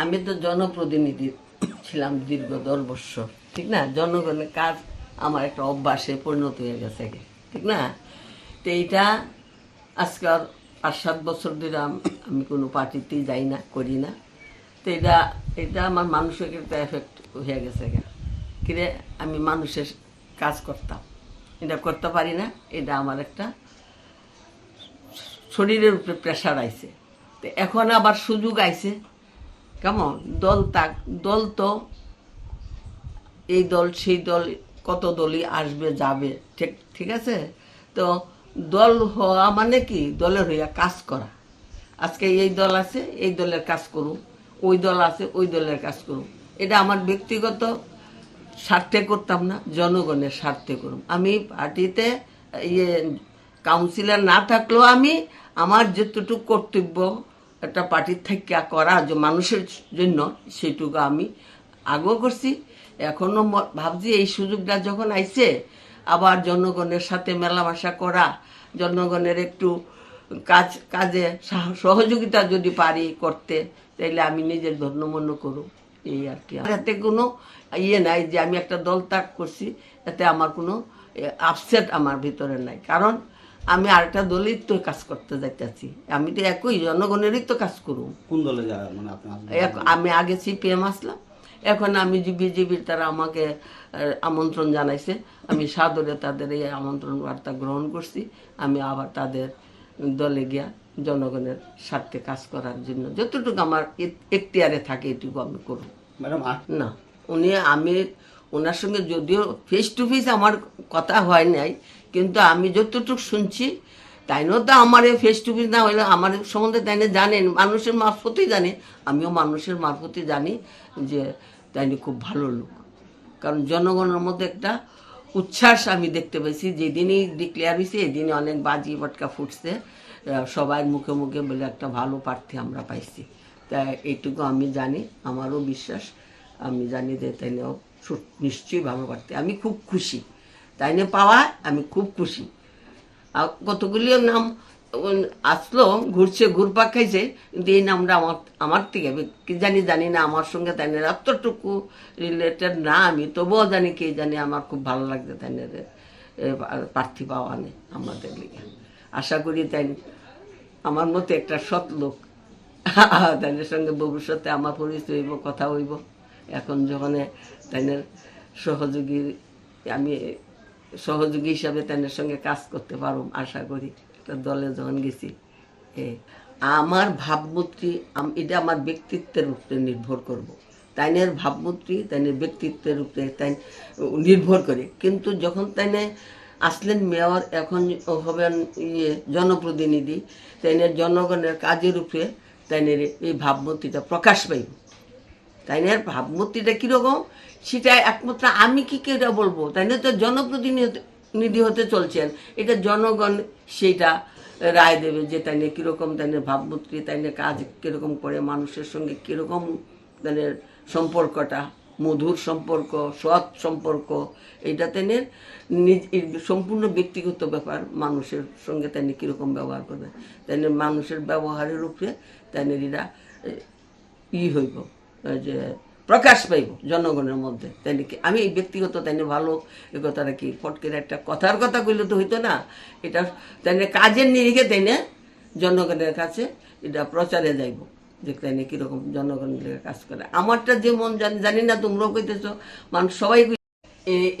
আমি তো জনপ্রতিনিধি ছিলাম দীর্ঘ দশ বছর, ঠিক না? জনগণের কাজ আমার একটা অভ্যাসে পরিণত হয়ে গেছে ঠিক না? তো এইটা আজকে আর পাঁচ সাত বছর ধরে আমি কোনো পার্টিতেই যাই না, করি না। তো এটা এটা আমার মানুষের একটা এফেক্ট হয়ে গেছে। কিরে আমি মানুষের কাজ করতাম। এটা করতে পারি না, এটা আমার একটা শরীরের উপরে প্রেশার আইছে। তো এখন আবার সুযোগ আইছে কেমন? দল তাক, দল তো এই দল, সেই দল কত দলই আসবে, যাবে, ঠিক ঠিক আছে? তো দল হওয়া মানে কি? দলের হইয়া কাজ করা। আজকে এই দল আছে, এই দলের কাজ করুন ওই দল আছে, ওই দলের কাজ করুন এটা আমার ব্যক্তিগত স্বার্থে করতাম না, জনগণের স্বার্থে করুন আমি পার্টিতে ইয়ে কাউন্সিলর না থাকলেও আমি আমার যতটুকু কর্তব্য একটা পার্টির থেকে করা যে মানুষের জন্য, সেটুকু আমি আগেও করছি। এখনও ভাবছি এই সুযোগটা যখন আইছে, আবার জনগণের সাথে মেলামেশা করা, জনগণের একটু কাজ কাজে সাহ- সহযোগিতা যদি পারি করতে, তাইলে আমি নিজের ধন্যমন্য করব এই আর কি। এতে কোনো ইয়ে নাই যে আমি একটা দল ত্যাগ করছি, এতে আমার কোনো আপসেট আমার ভিতরে নাই। কারণ আমি আরেকটা দলের তো কাজ করতে যাইতেছি। আমি তো একই জনগণেরই তো কাজ করুম কোন দলে মানে আমি আগে সিপিএম আসলাম। এখন আমি যে বিজেপির তারা আমাকে আমন্ত্রণ জানাইছে। আমি সাদরে তাদের এই আমন্ত্রণ বার্তা গ্রহণ করছি। আমি আবার তাদের দলে গিয়া জনগণের স্বার্থে কাজ করার জন্য যতটুকু আমার এখতিয়ারে থাকে এটুকু আমি করব ম্যাডাম না উনি আমি ওনার সঙ্গে যদিও ফেস টু ফেস আমার কথা হয় নাই, কিন্তু আমি যতটুকু শুনছি তাই তাইনও তো আমার ফেস টু ফেস না হলে আমার সম্বন্ধে তাইনে জানেন মানুষের মারফতই জানে, আমিও মানুষের মারফতই জানি যে তাইনি খুব ভালো লোক। কারণ জনগণের মধ্যে একটা উচ্ছ্বাস আমি দেখতে পেয়েছি, যেদিনই ডিক্লেয়ার হয়েছে এদিনই অনেক বাজি পটকা ফুটছে সবার মুখে মুখে বলে একটা ভালো প্রার্থী আমরা পাইছি। তাই এইটুকু আমি জানি, আমারও বিশ্বাস, আমি জানি যে তাইনেও সু- নিশ্চয়ই ভালো প্রার্থী আমি খুব খুশি। তাইনে পাওয়ায় আমি খুব খুশি। আর কতগুলিও নাম আসলো, ঘুরছে, ঘুরপাক খাইছে, কিন্তু এই নামটা আমার আমার থেকে কি জানি জানি না, আমার সঙ্গে তাই এতটুকু রিলেটেড না আমি, তবুও জানি কে জানি, আমার খুব ভালো লাগছে তাই প্রার্থী পাওয়া নেই আমাদের লিগে। আশা করি তাই, আমার মতো একটা সৎ লোক তাদের সঙ্গে ভবিষ্যতে আমার পরিচয় হইব, কথা হইব। এখন যখন তাইনের সহযোগী, আমি সহযোগী হিসাবে তাদের সঙ্গে কাজ করতে পারব আশা করি। একটা দলে যখন গেছি আমার ভাবমূর্তি এটা আমার ব্যক্তিত্বের উপরে নির্ভর করব। তাইনের ভাবমূর্তি, তাইনের ব্যক্তিত্বের উপরে তাই নির্ভর করে। কিন্তু যখন তাইনে আসলেন মেয়র, এখন হবেন ইয়ে জনপ্রতিনিধি, তাইনের জনগণের কাজের উপরে তাইনের এই ভাবমূর্তিটা প্রকাশ পাইব। তাই না ভাবমূর্তিটা কীরকম? সেটা একমাত্র আমি কি কি এটা বলব? তাই না তো জনপ্রতিনিধি হতে চলছেন। এটা জনগণ সেইটা রায় দেবে যে তাই নিয়ে কীরকম তাই নিয়ে ভাবমূর্তি তাই নিয়ে কাজ কীরকম করে, মানুষের সঙ্গে কীরকম তাদের সম্পর্কটা, মধুর সম্পর্ক, সৎ সম্পর্ক এটা তাই নিজ সম্পূর্ণ ব্যক্তিগত ব্যাপার, মানুষের সঙ্গে তাই নিয়ে কীরকম ব্যবহার করবে? তাই মানুষের ব্যবহারের উপরে তাই নিয়ে এরা ই হইব। যে প্রকাশ পাইব জনগণের মধ্যে। তাই নাকি? আমি এই ব্যক্তিগত তাই নিয়ে ভালো এই কথাটা কি ফটকের একটা কথার কথা কইলে তো হইতো না। এটা তাই নিয়ে কাজের নিরিখে তাই নিয়ে জনগণের কাছে এটা প্রচারে যাইব যে তাই নিয়ে কীরকম জনগণের কাজ করে। আমারটা যে মন জানি না, তোমরাও কইতেছ মানুষ সবাই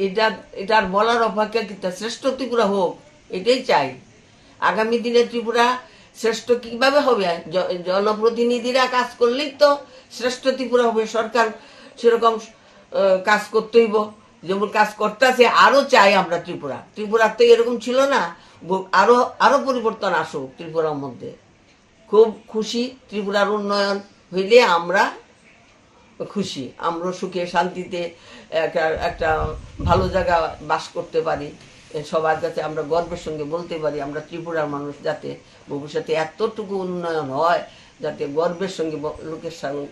এটা, এটার বলার অপেক্ষা কিন্তু শ্রেষ্ঠ ত্রিপুরা হোক, এটাই চাই। আগামী দিনে ত্রিপুরা শ্রেষ্ঠ কীভাবে হবে? জনপ্রতিনিধিরা কাজ করলেই তো শ্রেষ্ঠ ত্রিপুরা হবে। সরকার সেরকম কাজ করতে হইব যেমন কাজ করতেছে আরও চাই আমরা ত্রিপুরা। ত্রিপুরার তো এরকম ছিল না। ব- আরও আরও পরিবর্তন আসুক ত্রিপুরার মধ্যে। খুব খুশি ত্রিপুরার উন্নয়ন হইলে আমরা খুশি। আমরা সুখে শান্তিতে একটা একটা ভালো জায়গা বাস করতে পারি। সবার কাছে আমরা গর্বের সঙ্গে বলতে পারি, আমরা ত্রিপুরার মানুষ যাতে ভবিষ্যতে এতটুকু উন্নয়ন হয় যাতে গর্বের সঙ্গে লোকের সঙ্গে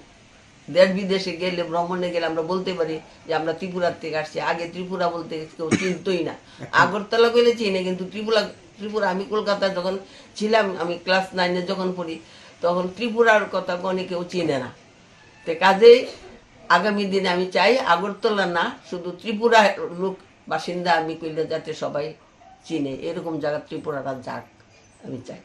দেশ বিদেশে গেলে, ভ্রমণে গেলে আমরা বলতে পারি যে আমরা ত্রিপুরার থেকে আসছি। আগে ত্রিপুরা বলতে কেউ চিনতই না। আগরতলা গেলে চিনে, কিন্তু ত্রিপুরা ত্রিপুরা আমি কলকাতায় যখন ছিলাম, আমি ক্লাস নাইনে যখন পড়ি, তখন ত্রিপুরার কথা কোনো কেউ চিনে না। তো কাজেই আগামী দিনে আমি চাই আগরতলা না, শুধু ত্রিপুরা লোক বাসিন্দা আমি কইলে যাতে সবাই চিনে। এরকম জায়গা ত্রিপুরাটা যাক আমি চাই।